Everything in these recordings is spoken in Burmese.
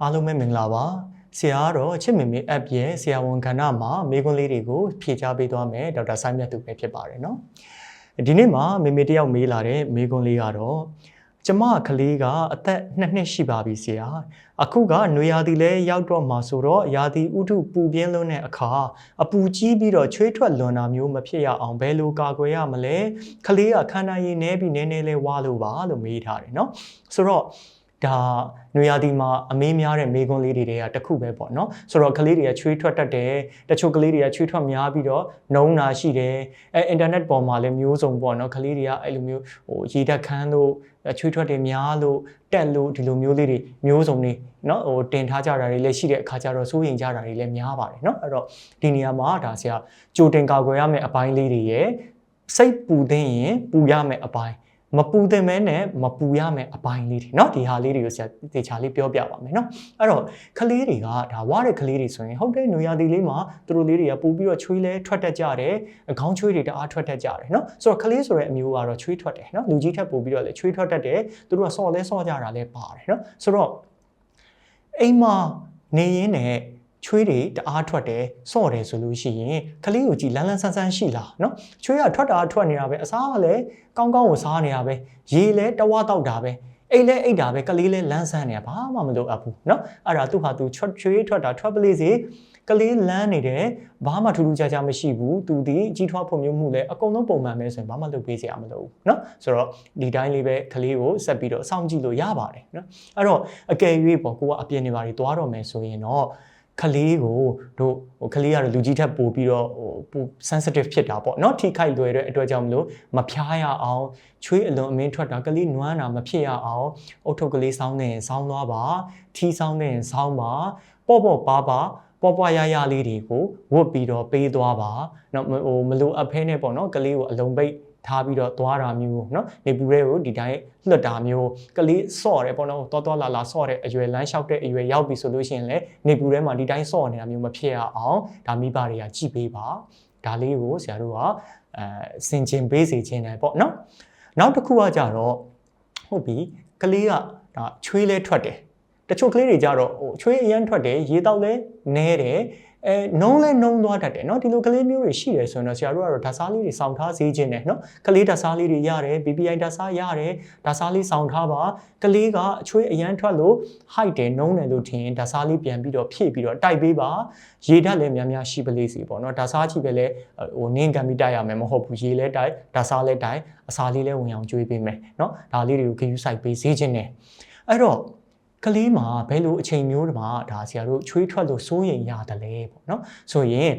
အားလုံးပဲမင်္ဂလာပါဆရာကတော့ချစ်မေမေ app ရဲ့ဆရာဝန်ကဏ္ဍမှာမေးခွန်းလေးတွေကိုဖြေချပေးသွားမယ်ဒေါက်တာဆိုင်မြတ်သူပဲဖြစ်ပါတယ်เนาะဒီနေ့မှာမေမေတယောက်မေးလာတဲ့မေးခွန်းလေးကတော့ကျမကလေးကအသက်2နှစ်ရှိပါပြီဆရာအခုကနွေရာသီလဲရောက်တော့မှာဆိုတော့ရာသီဥတုပူပြင်းလွန်းတဲ့အခါအပူကြီးပြီးတော့ချွေးထွက်လွန်တာမျိုးမဖြစ်ရအောင်ဘယ်လိုကာကွယ်ရမလဲကလေးကခန္ဓာရည်နဲပြီးနည်းနည်းလဲဝါလို့ပါလို့မေးထားတယ်เนาะဆိုတော့ ဒါနွေရာသီမှာအမေးများတဲ့မေးခွန်းလေးတွေတွေကတစ်ခုပဲပေါ့နော်ဆိုတော့ကလေးတွေကချွေးထွက်တတ်တယ်တချို့ကလေးတွေကချွေးထွက်များပြီးတော့နှုံးတာရှိတယ်အဲအင်တာနက်ပေါ်မှာလည်းမျိုးစုံပေါ့နော်ကလေးတွေကအဲ့လိုမျိုးဟိုရေဓာတ်ခမ်းလို့ချွေးထွက်တွေများလို့တက်လို့ဒီလိုမျိုးလေးတွေမျိုးစုံတွေနော်ဟိုတင်ထားကြတာတွေလည်းရှိတဲ့အခါကျတော့စိုးရင်ကြတာတွေလည်းများပါတယ်နော်အဲ့တော့ဒီနေရာမှာဒါဆရာကြိုတင်ကာကွယ်ရမယ့်အပိုင်းလေးတွေရဲ့စိတ်ပူသိရင်ပူရမယ့်အပိုင်း မပူသင့်မဲနဲ့မပူရမယ်အပိုင်းလေးတွေเนาะဒီဟာလေးတွေကိုဆရာတေချာလေးပြောပြပါမယ်เนาะအဲ့တော့ကလေးတွေကဒါဝါတဲ့ကလေးတွေဆိုရင်ဟုတ်တယ်နွေရာသီလေးမှာသူတို့လေးတွေကပူပြီးတော့ချွေးလဲထွက်တတ်ကြတယ်ခေါင်းချွေးတွေတအားထွက်တတ်ကြတယ်เนาะဆိုတော့ကလေးဆိုတဲ့အမျိုးကတော့ချွေးထွက်တယ်เนาะလူကြီးထက်ပိုပြီးတော့လည်းချွေးထွက်တတ်တယ်သူတို့ကစော့လဲစော့ကြတာလဲပါတယ်เนาะဆိုတော့အိမ်မှာနေရင်းနဲ့ ချွေးတွေတအားထွက်တယ်စော့တယ်ဆိုလို့ရှိရင်ကလေးကိုကြည်လန်းလန်းဆန်းဆန်းရှိလားเนาะချွေးကထွက်တာထွက်နေတာပဲအစားကလည်းကောင်းကောင်းကိုစားနေတာပဲရေလည်းတဝါတောက်တာပဲအိတ်လဲအိတ်တာပဲကလေးလဲလန်းဆန်းနေတာဘာမှမလုပ်အပ်ဘူးเนาะအဲ့ဒါသူ့ဟာသူချွတ်ချွေးထွက်တာထွက်ပလေးစီကလေးလန်းနေတယ်ဘာမှထူးထူးခြားခြားမရှိဘူးသူဒီကြီးထွားဖွံ့ဖြိုးမှုလည်းအကုန်လုံးပုံမှန်ပဲဆိုရင်ဘာမှလုပ်ပေးစရာမလိုဘူးเนาะဆိုတော့ဒီတိုင်းလေးပဲကလေးကိုဆက်ပြီးတော့စောင့်ကြည့်လို့ရပါတယ်เนาะအဲ့တော့အကယ်၍ပေါ့ကိုကအပြင်းနေပါတွေသွားတော့မယ်ဆိုရင်တော့ ကလေးကိုတို့ဟိုကလေးကတော့လူကြီးထက်ပိုပြီးတော့ဟိုပို sensitive ဖြစ်တာပေါ့เนาะထိခိုက်လွယ်တဲ့အတွက်ကြောင့်မလို့မဖျားရအောင်ချွေးအလွန်အမင်းထွက်တာကလေးနွမ်းတာမဖြစ်ရအောင်အုတ်ထုပ်ကလေးစောင်းနေရင်စောင်းသွားပါထီးစောင်းနေရင်စောင်းပါပေါ့ပေါ့ပါပါပွားပွားရရလေးတွေကိုဝတ်ပြီးတော့ပေးသွားပါเนาะဟိုမလိုအပ်ဖဲနဲ့ပေါ့เนาะကလေးကိုအလုံးပိတ် ထားပြီးတော့သွားတာမျိုးเนาะနေပူရဲကိုဒီတိုင်းလွတ်တာမျိုးကလေးစော့တယ်ပေါ့နော်တော်တော်လာလာစော့တဲ့အရွယ်လမ်းလျှောက်တဲ့အရွယ်ရောက်ပြီဆိုလို့ရှိရင်လည်းနေပူထဲမှာဒီတိုင်းစော့နေတာမျိုးမဖြစ်ရအောင်ဒါမိဘတွေကကြည့်ပေးပါဒါလေးကိုဆရာတို့ကအဲစင်ကျင်ပေးစီခြင်းတယ်ပေါ့နော်နောက်တစ်ခုကကြတော့ဟုတ်ပြီကလေးကဒါချွေးလဲထွက်တယ်တချို့ကလေးတွေကြတော့ဟိုချွေးအရန်ထွက်တယ်ရေတောက်လဲနဲတယ် အဲနှုံးလဲနှုံးသွားတတ်တယ်နော်ဒီလိုကလေးမျိုးတွေရှိတယ်ဆိုရင်တော့ဆရာတို့ကတော့ဓာတ်စားလေးတွေစောင့်ထားစေခြင်းနဲ့နော်ကလေးဓာတ်စားလေးတွေရတယ် BPI ဓာတ်စားရတယ်ဓာတ်စားလေးစောင့်ထားပါကလေးကအချွေးအရန်ထွက်လို့ height တယ်နှုံးတယ်လို့ထင်ရင်ဓာတ်စားလေးပြန်ပြီးတော့ဖြည့်ပြီးတော့တိုက်ပေးပါရေဓာတ်လည်းများများရှိပလေးစီပေါ့နော်ဓာတ်စားကြည့်ပဲလဲဟိုနင်းကန်ပြီးတိုက်ရမယ်မဟုတ်ဘူးရေလဲတိုက်ဓာတ်စားလဲတိုက်အစာလေးလဲဝင်အောင်ကျွေးပေးမယ်နော်ဒါလေးတွေကိုခရူးဆိုင်ပေးစေခြင်းနဲ့အဲ့တော့ ကလေးမှာဘယ်လိုအချိန်မျိုးမှာဒါဆရာတို့ချွေးထွက်လို့စိုးရိမ်ရတယ်လဲပေါ့နော်ဆိုရင်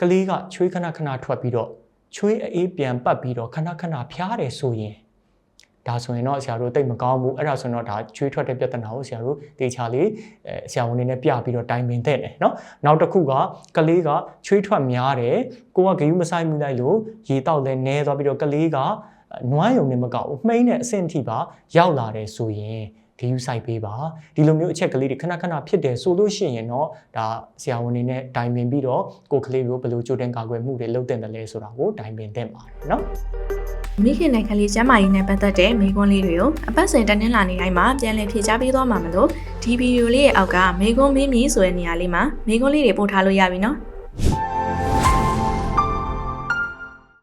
ကလေးကချွေးခဏခဏထွက်ပြီးတော့ချွေးအေးပြန်ပတ်ပြီးတော့ခဏခဏဖျားတယ်ဆိုရင်ဒါဆိုရင်တော့ဆရာတို့တိတ်မကောင်းဘူးအဲ့ဒါဆိုရင်တော့ဒါချွေးထွက်တဲ့ပြဿနာကိုဆရာတို့တေချာလေးအဲဆရာဝန်နေနဲ့ပြပြီးတော့တိုင်ပင်တဲ့တယ်เนาะနောက်တစ်ခုကကလေးကချွေးထွက်များတယ်ကိုကဂယုမဆိုင်မှုလိုက်လို့ရေတောက်လဲနဲသွားပြီးတော့ကလေးကနွမ်းယုံနေမကောက်ဘူးမှိန်းတဲ့အဆင့်ထိပါရောက်လာတယ်ဆိုရင် ဂရုစိုက်ပေးပါဒီလိုမျိုးအချက်ကလေးတွေခဏခဏဖြစ်တယ်ဆိုလို့ရှိရင်တော့ဒါဆရာဝန်တွေနဲ့တိုင်ပင်ပြီးတော့ကိုကလေးကိုဘယ်လိုကြိုတင်ကာကွယ်မှုတွေလုပ်တင်တယ်လဲဆိုတာကိုတိုင်ပင်သင့်ပါတယ်နော်မိခင်နဲ့ကလေးကျန်းမာရေးနဲ့ပတ်သက်တဲ့မိကွန်းလေးတွေကိုအပတ်စဉ်တင်လာနေတိုင်းမှာပြန်လည်ဖြေကြားပေးသွားမှာမလို့ဒီဗီဒီယိုလေးရဲ့အောက်ကမိကွန်းမင်းမီဆိုတဲ့နေရာလေးမှာမိကွန်းလေးတွေပို့ထားလို့ရပြီနော်။